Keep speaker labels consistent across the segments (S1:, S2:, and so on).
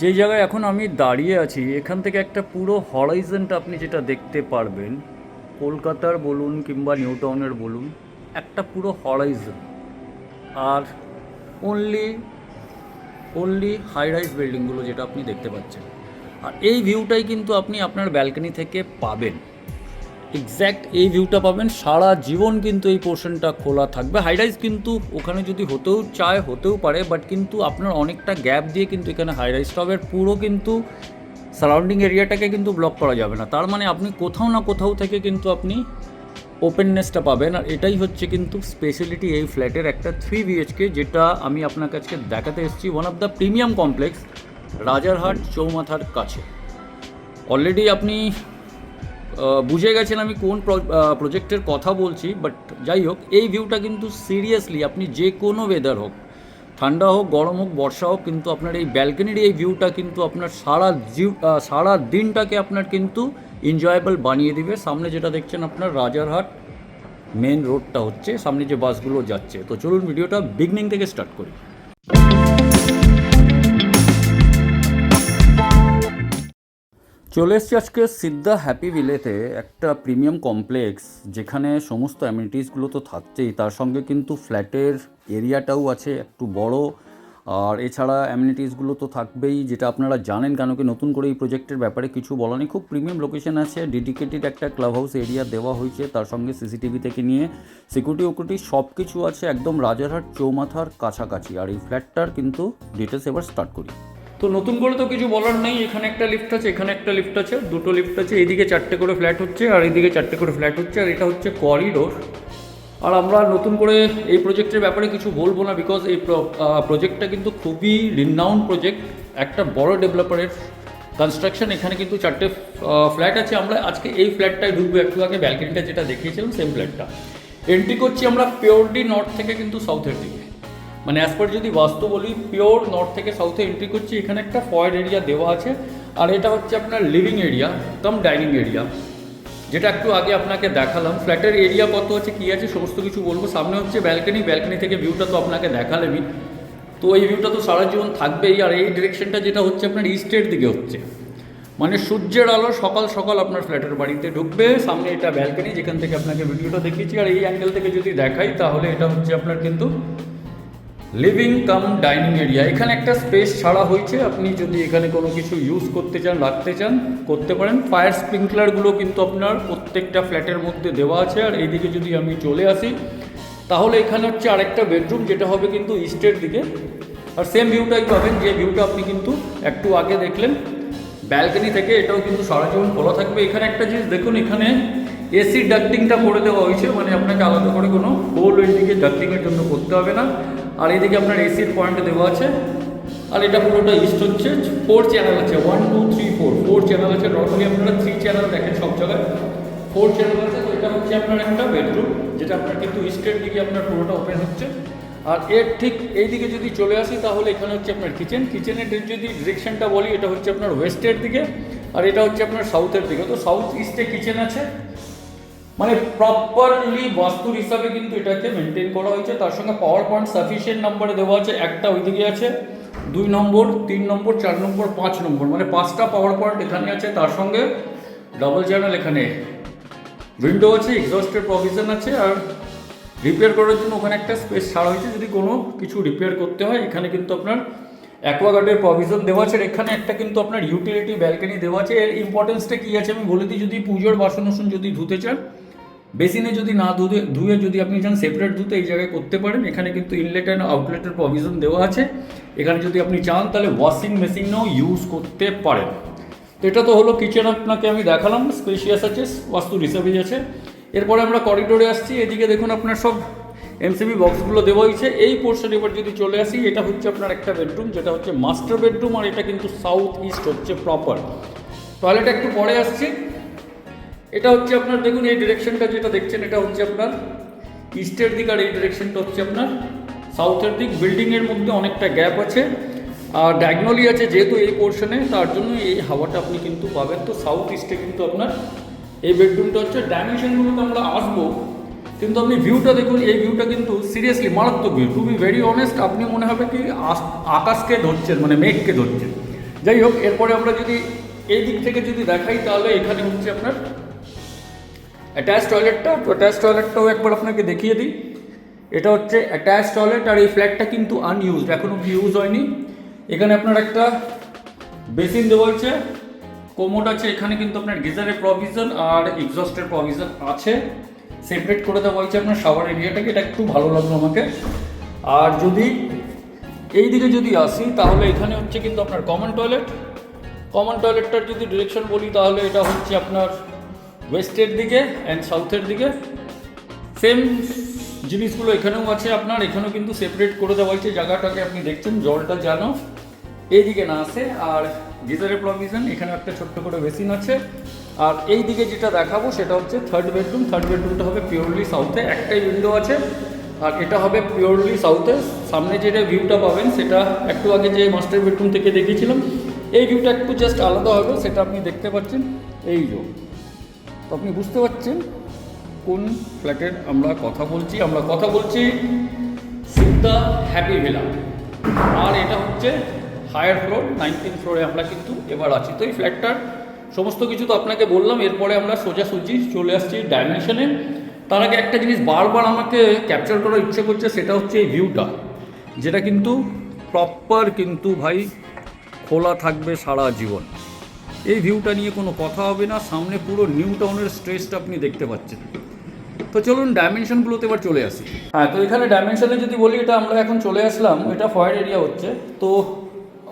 S1: যে জায়গায় এখন আমি দাঁড়িয়ে আছি এখান থেকে একটা পুরো হরাইজেন্ট আপনি যেটা দেখতে পারবেন কলকাতার বলুন কিংবা নিউ টাউনের বলুন একটা পুরো হরাইজন আর অনলি অনলি হাই রাইজ বিল্ডিংগুলো যেটা আপনি দেখতে পাচ্ছেন আর এই ভিউটাই কিন্তু আপনি আপনার ব্যালকনি থেকে পাবেন এক্স্যাক্ট এই ভিউটা পাবেন সারা জীবন কিন্তু এই পোর্শনটা খোলা থাকবে হাই কিন্তু ওখানে যদি হতেও চায় হতেও পারে বাট কিন্তু আপনার অনেকটা গ্যাপ দিয়ে কিন্তু এখানে হাই হবে পুরো কিন্তু সারাউন্ডিং এরিয়াটাকে কিন্তু ব্লক করা যাবে না তার মানে আপনি কোথাও না কোথাও থেকে কিন্তু আপনি ওপেননেসটা পাবেন আর এটাই হচ্ছে কিন্তু স্পেশালিটি এই ফ্ল্যাটের একটা থ্রি বিএইচকে যেটা আমি আপনার কাছে দেখাতে এসেছি one of the premium complex Rajarhat চৌমাথার কাছে অলরেডি আপনি বুঝে গেছেন আমি কোন প্রজেক্টের কথা বলছি বাট যাই হোক এই ভিউটা কিন্তু সিরিয়াসলি আপনি যে কোনো ওয়েদার হোক ঠান্ডা হোক গরম হোক বর্ষা হোক কিন্তু আপনার এই ব্যালকনির এই ভিউটা কিন্তু আপনার সারা সারা দিনটাকে আপনার কিন্তু এনজয়েবল বানিয়ে দিবে সামনে যেটা দেখছেন আপনার রাজারহাট মেন রোডটা হচ্ছে সামনে যে বাসগুলো যাচ্ছে তো চলুন ভিডিওটা বিগনিং থেকে স্টার্ট করি চলে এসছি আজকে সিদ্ধা হ্যাপি ভিলেতে একটা প্রিমিয়াম কমপ্লেক্স যেখানে সমস্ত অ্যামিনিটিসগুলো তো থাকছেই তার সঙ্গে কিন্তু ফ্ল্যাটের এরিয়াটাও আছে একটু বড় আর এছাড়া অ্যামিনিটিসগুলো তো থাকবেই যেটা আপনারা জানেন কেন কি নতুন করে এই প্রজেক্টের ব্যাপারে কিছু বলা নেই খুব প্রিমিয়াম লোকেশন আছে ডেডিকেটেড একটা ক্লাব হাউস এরিয়া দেওয়া হয়েছে তার সঙ্গে সিসিটিভি থেকে নিয়ে সিকিউরিটি ওকিউরিটি সব কিছু আছে একদম রাজারহাট চৌমাথার কাছাকাছি আর এই ফ্ল্যাটটার কিন্তু ডিটেলস এবার স্টার্ট করি তো নতুন করে তো কিছু বলার নেই এখানে একটা লিফট আছে এখানে একটা লিফট আছে দুটো লিফট আছে এদিকে চারটে করে ফ্ল্যাট হচ্ছে আর এদিকে চারটে করে ফ্ল্যাট হচ্ছে আর এটা হচ্ছে করিডোর আর আমরা নতুন করে এই প্রজেক্টের ব্যাপারে কিছু বলবো না বিকজ এই প্রজেক্টটা কিন্তু খুবই রিনাউন প্রজেক্ট একটা বড় ডেভেলপারের কনস্ট্রাকশন এখানে কিন্তু চারটে ফ্ল্যাট আছে আমরা আজকে এই ফ্ল্যাটটায় ঢুকবো একটু আগে ব্যালকনিটা যেটা দেখিয়েছিলাম সেম ফ্ল্যাটটা এন্ট্রি করছি আমরা পিওরলি নর্থ থেকে কিন্তু সাউথের দিকে মানে অ্যাজ পার যদি বাস্তু বলি পিওর নর্থ থেকে সাউথে এন্ট্রি করছি এখানে একটা ফয়েড এরিয়া দেওয়া আছে আর এটা হচ্ছে আপনার living area cum dining area যেটা একটু আগে আপনাকে দেখালাম ফ্ল্যাটের এরিয়া কত আছে কী আছে সমস্ত কিছু বলবো সামনে হচ্ছে ব্যালকানি ব্যালকানি থেকে ভিউটা তো আপনাকে দেখালামই তো এই ভিউটা তো সারা জীবন থাকবেই আর এই ডিরেকশনটা যেটা হচ্ছে আপনার ইস্টের দিকে হচ্ছে মানে সূর্যের আলো সকাল সকাল আপনার ফ্ল্যাটের বাড়িতে ঢুকবে সামনে এটা ব্যালকানি যেখান থেকে আপনাকে ভিডিওটা দেখিয়েছি আর এই অ্যাঙ্গেল থেকে যদি দেখাই তাহলে এটা হচ্ছে আপনার কিন্তু লিভিং কাম ডাইনিং এরিয়া এখানে একটা স্পেস ছাড়া হয়েছে আপনি যদি এখানে কোনো কিছু ইউজ করতে চান রাখতে চান করতে পারেন ফায়ার স্প্রিঙ্কলারগুলো কিন্তু আপনার প্রত্যেকটা ফ্ল্যাটের মধ্যে দেওয়া আছে আর এইদিকে যদি আমি চলে আসি তাহলে এখানে হচ্ছে আরেকটা বেডরুম যেটা হবে কিন্তু ইস্টের দিকে আর সেম ভিউটাই পাবেন যে ভিউটা আপনি কিন্তু একটু আগে দেখলেন ব্যালকনি থেকে এটাও কিন্তু সারা জীবন খোলা থাকবে এখানে একটা জিনিস দেখুন এখানে এসি ডাক্টিংটা করে দেওয়া হয়েছে মানে আপনাকে আলাদা করে কোনো হোল ওই ডাক্টিংয়ের জন্য করতে হবে না আর এদিকে আপনার এসির পয়েন্ট দেওয়া আছে আর এটা পুরোটা ইস্ট হচ্ছে ফোর চ্যানেল আছে one two three four four channel আছে নর্মালি আপনারা থ্রি চ্যানেল দেখেন সব জায়গায় ফোর চ্যানেল আছে তো এটা হচ্ছে আপনার একটা বেডরুম যেটা আপনার কিন্তু ইস্টের দিকে আপনার পুরোটা ওপেন হচ্ছে আর এর ঠিক এই দিকে যদি চলে আসি তাহলে এখানে হচ্ছে আপনার কিচেন কিচেনের যদি ডিরেকশনটা বলি এটা হচ্ছে আপনার ওয়েস্টের দিকে আর এটা হচ্ছে আপনার সাউথের দিকে তো সাউথ ইস্টে কিচেন আছে মানে প্রপারলি বস্তু হিসাবে কিন্তু এটাকে মেনটেন করা হয়েছে তার সঙ্গে পাওয়ার পয়েন্ট সাফিসিয়েন্ট নাম্বারে দেওয়া আছে একটা ওইদিকে আছে দুই নম্বর তিন নম্বর চার নম্বর পাঁচ নম্বর মানে পাঁচটা পাওয়ার পয়েন্ট এখানে আছে তার সঙ্গে ডাবল চ্যানেল এখানে উইন্ডো আছে এক্সস্টের প্রভিশন আছে আর রিপেয়ার করার জন্য ওখানে একটা স্পেস ছাড়া হয়েছে যদি কোনো কিছু রিপেয়ার করতে হয় এখানে কিন্তু আপনার অ্যাকোয়াগার্ডের প্রভিশন দেওয়া আছে এখানে একটা কিন্তু আপনার ইউটিলিটি ব্যালকানি দেওয়া আছে এর ইম্পর্টেন্সটা কী আছে আমি বলে দিই যদি পুজোর বাসন যদি ধুতে চান বেসিনে যদি না ধুয়ে ধুয়ে যদি আপনি চান সেপারেট ধুতে এই জায়গায় করতে পারেন এখানে কিন্তু ইনলেট অ্যান্ড আউটলেটের প্রভিশন দেওয়া আছে এখানে যদি আপনি চান তাহলে ওয়াশিং মেশিনও ইউজ করতে পারেন তো এটা তো হলো কিচেন আপনাকে আমি দেখালাম স্পেশিয়াস আছে বাস্তু রিসার্ভিজ আছে এরপরে আমরা করিডোরে আসছি এদিকে দেখুন আপনার সব এমসিবি বক্সগুলো দেওয়া হয়েছে এই পোর্শন এবার যদি চলে আসি এটা হচ্ছে আপনার একটা বেডরুম যেটা হচ্ছে মাস্টার বেডরুম আর এটা কিন্তু সাউথ ইস্ট হচ্ছে প্রপার টয়লেট একটু পরে আসছি এটা হচ্ছে আপনার দেখুন এই ডিরেকশনটা যেটা দেখছেন এটা হচ্ছে আপনার ইস্টের দিক আর এই ডিরেকশনটা হচ্ছে আপনার সাউথের দিক বিল্ডিংয়ের মধ্যে অনেকটা গ্যাপ আছে আর ডায়াগনলি আছে যেহেতু এই পোর্শনে তার জন্য এই হাওয়াটা আপনি কিন্তু পাবেন তো সাউথ ইস্টে কিন্তু আপনার এই বেডরুমটা হচ্ছে তো আমরা আসবো কিন্তু আপনি ভিউটা দেখুন এই ভিউটা কিন্তু সিরিয়াসলি মারাত্মক view to be very honest আপনি মনে হবে কি আকাশকে ধরছেন মানে মেঘকে ধরছেন যাই হোক এরপরে আমরা যদি এই দিক থেকে যদি দেখাই তাহলে এখানে হচ্ছে আপনার অ্যাটাচ টয়লেটটা তো অ্যাটাচ টয়লেটটাও একবার আপনাকে দেখিয়ে দিই এটা হচ্ছে অ্যাটাচ টয়লেট আর এই ফ্ল্যাটটা কিন্তু আনইউজড এখনও ইউজ হয়নি এখানে আপনার একটা বেসিন দেওয়া হয়েছে কোমোড আছে এখানে কিন্তু আপনার গিজারের প্রভিশন আর এক্সস্টের প্রভিশন আছে সেপারেট করে দেওয়া হয়েছে আপনার শাওয়ার এরিয়াটাকে এটা একটু ভালো লাগলো আমাকে আর যদি এই দিকে যদি আসি তাহলে এখানে হচ্ছে কিন্তু আপনার কমন টয়লেট কমন টয়লেটটার যদি ডিরেকশন বলি তাহলে এটা হচ্ছে আপনার ওয়েস্টের দিকে অ্যান্ড সাউথের দিকে সেম জিনিসগুলো এখানেও আছে আপনার এখানেও কিন্তু সেপারেট করে দেওয়া হয়েছে জায়গাটাকে আপনি দেখছেন জলটা যেন এইদিকে না আসে আর গিজারের প্রভিশন এখানে একটা ছোট্ট করে বেসিন আছে আর এই দিকে যেটা দেখাবো সেটা হচ্ছে থার্ড বেডরুম থার্ড বেডরুমটা হবে পিওরলি সাউথে একটাই উইন্ডো আছে আর এটা হবে পিওরলি সাউথে সামনে যেটা ভিউটা পাবেন সেটা একটু আগে যে মাস্টার বেডরুম থেকে দেখিয়েছিলাম এই ভিউটা একটু জাস্ট আলাদা হবে সেটা আপনি দেখতে পাচ্ছেন এই রোড আপনি বুঝতে পারছেন কোন ফ্ল্যাটের আমরা কথা বলছি আমরা কথা বলছি সিদ্ধা হ্যাপি ভিলা আর এটা হচ্ছে হায়ার ফ্লোর নাইনটিন ফ্লোরে আমরা কিন্তু এবার আছি তো এই ফ্ল্যাটটার সমস্ত কিছু তো আপনাকে বললাম এরপরে আমরা সোজাসুজি চলে আসছি ডাইমেনশনে তার আগে একটা জিনিস বারবার আমাকে ক্যাপচার করার ইচ্ছে করছে সেটা হচ্ছে এই ভিউটা যেটা কিন্তু প্রপার কিন্তু ভাই খোলা থাকবে সারা জীবন এই ভিউটা নিয়ে কোনো কথা হবে না সামনে পুরো নিউ টাউনের স্ট্রেসটা আপনি দেখতে পাচ্ছেন তো চলুন ডাইমেনশনগুলোতে এবার চলে আসি হ্যাঁ তো এখানে ডাইমেনশনে যদি বলি এটা আমরা এখন চলে আসলাম এটা ফয়ার এরিয়া হচ্ছে তো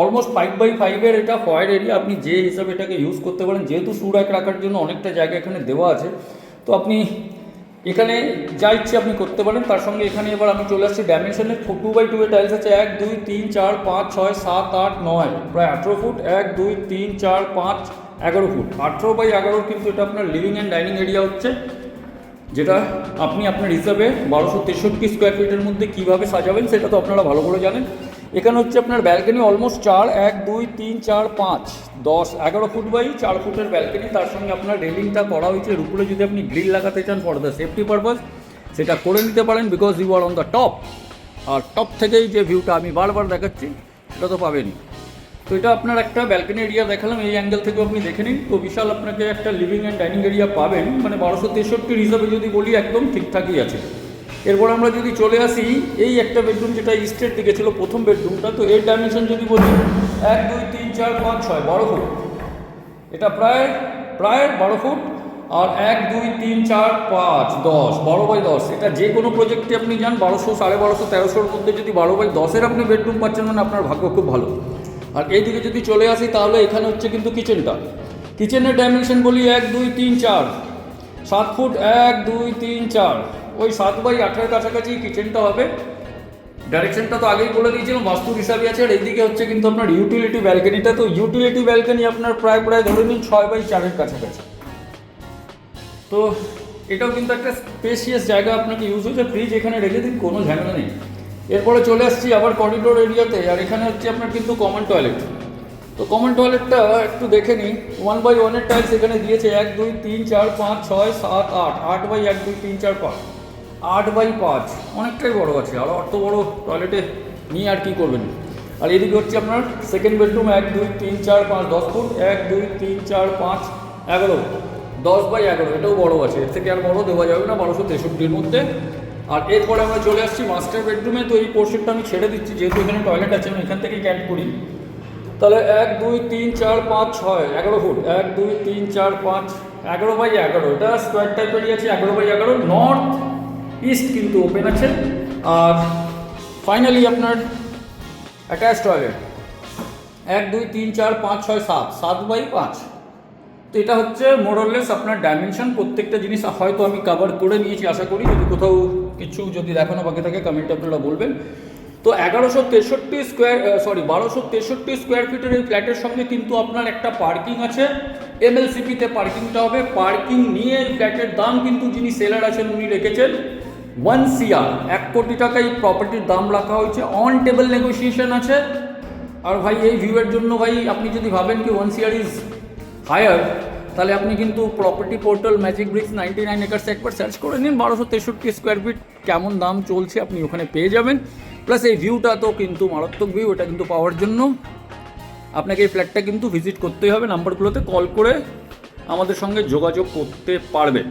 S1: অলমোস্ট ফাইভ বাই ফাইভের এটা ফয়ার এরিয়া আপনি যে হিসাবে এটাকে ইউজ করতে পারেন যেহেতু সুরাক রাখার জন্য অনেকটা জায়গা এখানে দেওয়া আছে তো আপনি এখানে যা ইচ্ছে আপনি করতে পারেন তার সঙ্গে এখানে এবার আমি চলে আসছি four two by two a tiles আছে এক দুই তিন চার পাঁচ ছয় সাত আট নয় প্রায় আঠেরো ফুট এক দুই তিন চার পাঁচ এগারো ফুট আঠেরো বাই এগারো কিন্তু এটা আপনার লিভিং অ্যান্ড ডাইনিং এরিয়া হচ্ছে যেটা আপনি আপনার হিসাবে বারোশো তেষট্টি স্কোয়ার ফিটের মধ্যে কীভাবে সাজাবেন সেটা তো আপনারা ভালো করে জানেন এখানে হচ্ছে আপনার ব্যালকনি অলমোস্ট চার এক দুই তিন চার পাঁচ দশ এগারো ফুট বাই চার ফুটের ব্যালকনি তার সঙ্গে আপনার রেলিংটা করা হয়েছে রুপুরে উপরে যদি আপনি গ্রিল লাগাতে চান ফর দ্য সেফটি পারপাস সেটা করে নিতে পারেন because you are on the top আর টপ থেকেই যে ভিউটা আমি বারবার দেখাচ্ছি সেটা তো পাবেনই তো এটা আপনার একটা ব্যালকনি এরিয়া দেখালাম এই অ্যাঙ্গেল থেকেও আপনি দেখে নিন তো বিশাল আপনাকে একটা লিভিং অ্যান্ড ডাইনিং এরিয়া পাবেন মানে বারোশো তেষট্টি হিসাবে যদি বলি একদম ঠিকঠাকই আছে এরপর আমরা যদি চলে আসি এই একটা বেডরুম যেটা ইস্টের দিকে ছিল প্রথম বেডরুমটা তো এর ডাইমেনশন যদি বলি এক দুই তিন চার পাঁচ ছয় বারো ফুট এটা প্রায় প্রায় বারো ফুট আর এক দুই তিন চার পাঁচ দশ বারো বাই দশ এটা যে কোনো প্রজেক্টে আপনি যান বারোশো সাড়ে বারোশো তেরোশোর মধ্যে যদি বারো বাই দশের আপনি বেডরুম পাচ্ছেন মানে আপনার ভাগ্য খুব ভালো আর এইদিকে যদি চলে আসি তাহলে এখানে হচ্ছে কিন্তু কিচেনটা কিচেনের ডাইমেনশন বলি এক দুই তিন চার সাত ফুট এক দুই তিন চার ওই সাত বাই আঠারো কাছাকাছি কিচেনটা হবে ডাইরেকশনটা তো আগেই বলে দিয়েছিলাম বাস্তু হিসাবে আছে আর এদিকে হচ্ছে কিন্তু আপনার ইউটিলিটি ব্যালকানিটা তো ইউটিলিটি ব্যালকানি আপনার প্রায় প্রায় ধরে নিন ছয় বাই চারের কাছাকাছি তো এটাও কিন্তু একটা স্পেশিয়াস জায়গা আপনাকে ইউজ হচ্ছে ফ্রিজ এখানে রেখে দিন কোনো ঝামেলা নেই এরপরে চলে আসছি আবার করিডোর এরিয়াতে আর এখানে হচ্ছে আপনার কিন্তু কমন টয়লেট তো কমন টয়লেটটা একটু দেখে নিই ওয়ান বাই ওয়ানের টাইলস এখানে দিয়েছে এক দুই তিন চার পাঁচ ছয় সাত আট আট বাই এক দুই তিন চার পাঁচ আট বাই পাঁচ অনেকটাই বড় আছে আরও অত বড় টয়লেটে নিয়ে আর কি করবেন আর এদিকে হচ্ছে আপনার সেকেন্ড বেডরুম এক দুই তিন চার পাঁচ দশ ফুট এক দুই তিন চার পাঁচ এগারো দশ বাই এগারো এটাও বড় আছে এর থেকে আর বড় দেওয়া যাবে না বারোশো তেষট্টির মধ্যে আর এরপরে আমরা চলে আসছি মাস্টার বেডরুমে তো এই পোর্শনটা আমি ছেড়ে দিচ্ছি যেহেতু এখানে টয়লেট আছে আমি এখান থেকে ক্যান্ট করি তাহলে এক দুই তিন চার পাঁচ ছয় এগারো ফুট এক দুই তিন চার পাঁচ এগারো বাই এগারো এটা স্কোয়ার টাইপেরই আছে এগারো বাই এগারো নর্থ ইস্ট কিন্তু ওপেন আছে আর ফাইনালি আপনার অ্যাটাচ টয়লেট এক দুই তিন চার পাঁচ ছয় সাত সাত বাই পাঁচ তো এটা হচ্ছে মোরলেস আপনার ডাইমেনশন প্রত্যেকটা জিনিস হয়তো আমি কাভার করে নিয়েছি আশা করি যদি কোথাও কিছু যদি দেখানো বাকি থাকে কমেন্ট আপনারা বলবেন তো এগারোশো তেষট্টি স্কোয়ার সরি বারোশো তেষট্টি স্কোয়ার ফিটের এই ফ্ল্যাটের সঙ্গে কিন্তু আপনার একটা পার্কিং আছে এমএলসিপিতে পার্কিংটা হবে পার্কিং নিয়ে এই ফ্ল্যাটের দাম কিন্তু যিনি সেলার আছেন উনি রেখেছেন ওয়ান সিআর এক কোটি টাকা এই প্রপার্টির দাম রাখা হয়েছে অন টেবল নেগোসিয়েশন আছে আর ভাই এই ভিউয়ের জন্য ভাই আপনি যদি ভাবেন কি ওয়ান সিআর ইজ হায়ার তাহলে আপনি কিন্তু property portal magic bricks ninety nine acres একবার সার্চ করে নিন বারোশো তেষট্টি স্কোয়ার ফিট কেমন দাম চলছে আপনি ওখানে পেয়ে যাবেন প্লাস এই ভিউটা তো কিন্তু মারাত্মক ভিউ এটা কিন্তু পাওয়ার জন্য আপনাকে এই ফ্ল্যাটটা কিন্তু ভিজিট করতেই হবে নাম্বারগুলোতে কল করে আমাদের সঙ্গে যোগাযোগ করতে পারবেন